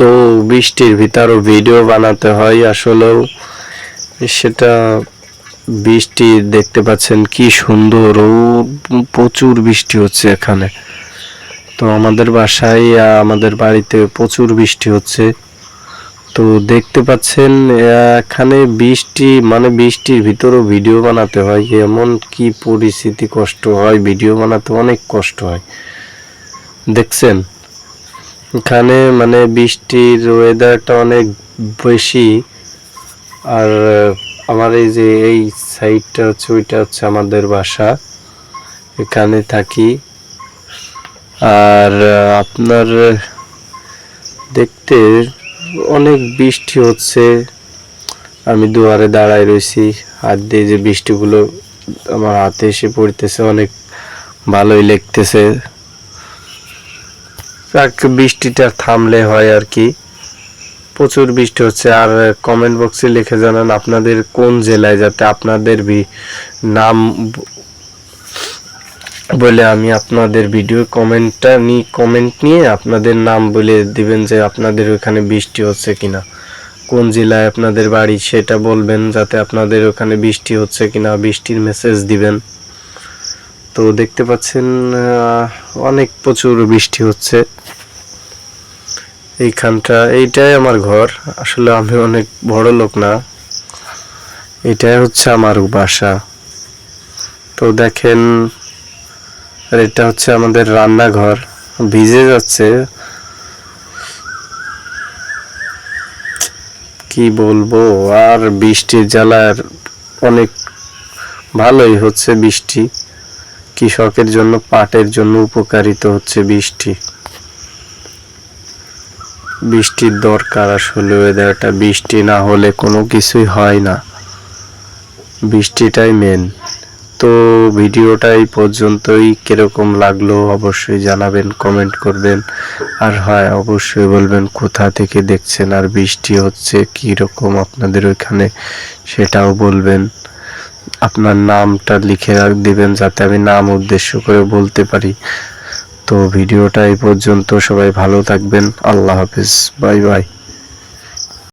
তো বৃষ্টির ভিতরও ভিডিও বানাতে হয় আসলেও। সেটা বৃষ্টি দেখতে পাচ্ছেন কি সুন্দর, ও প্রচুর বৃষ্টি হচ্ছে এখানে। তো আমাদের বাসায় আমাদের বাড়িতে প্রচুর বৃষ্টি হচ্ছে। তো দেখতে পাচ্ছেন এখানে বৃষ্টি মানে বৃষ্টির ভিতরেও ভিডিও বানাতে হয়। এমন কি পরিস্থিতি কষ্ট হয় ভিডিও বানাতে অনেক কষ্ট হয়। দেখছেন? এখানে মানে বৃষ্টির ওয়েদারটা অনেক বেশি। আর আমার এই যে এই সাইডটা হচ্ছে, ওইটা হচ্ছে আমাদের বাসা। এখানে থাকি। আর আপনার দেখতে অনেক বৃষ্টি হচ্ছে। আমি দুয়ারে দাঁড়ায় রয়েছি হাত দিয়ে যে বৃষ্টিগুলো আমার হাতে এসে পড়তেছে, অনেক ভালোই লাগতেছে। বৃষ্টিটা থামলে হয় আর কি। প্রচুর বৃষ্টি হচ্ছে। আর কমেন্ট বক্সে লিখে জানান আপনাদের কোন জেলায় যাতে আপনাদের নাম বলে আমি আপনাদের ভিডিও কমেন্টটা নি কমেন্ট নিয়ে আপনাদের নাম বলে দিবেন যে আপনাদের ওখানে বৃষ্টি হচ্ছে কিনা। কোন জেলায় আপনাদের বাড়ি সেটা বলবেন যাতে আপনাদের ওখানে বৃষ্টি হচ্ছে কিনা, বৃষ্টির মেসেজ দিবেন। তো দেখতে পাচ্ছেন অনেক প্রচুর বৃষ্টি হচ্ছে। এইখানটা, এইটাই আমার ঘর। আসলে আমি অনেক বড় লোক না। এটাই হচ্ছে আমার বাসা। তো দেখেন, আর এটা হচ্ছে আমাদের রান্নাঘর। ভিজে যাচ্ছে। কি বলব, আর বৃষ্টির জ্বালার অনেক ভালোই হচ্ছে বৃষ্টি। কৃষকের জন্য, পাটের জন্য উপকারিত হচ্ছে বৃষ্টি। বৃষ্টির দরকার আসলে ওয়েদারটা বৃষ্টি না হলে কোনো কিছুই হয় না। বৃষ্টিটাই মেন তো ভিডিওটা এই পর্যন্তই। কীরকম লাগল অবশ্যই জানাবেন কমেন্ট করবেন। আর হয়, অবশ্যই বলবেন কোথা থেকে দেখছেন আর বৃষ্টি হচ্ছে কি রকম আপনাদের ওইখানে সেটাও বলবেন। আপনার নামটা লিখে রাখ দিবেন যাতে আমি নাম উদ্দেশ্য করে বলতে পারি। তো ভিডিওটা এই পর্যন্ত সবাই ভালো থাকবেন। আল্লাহ হাফিজ। Bye bye.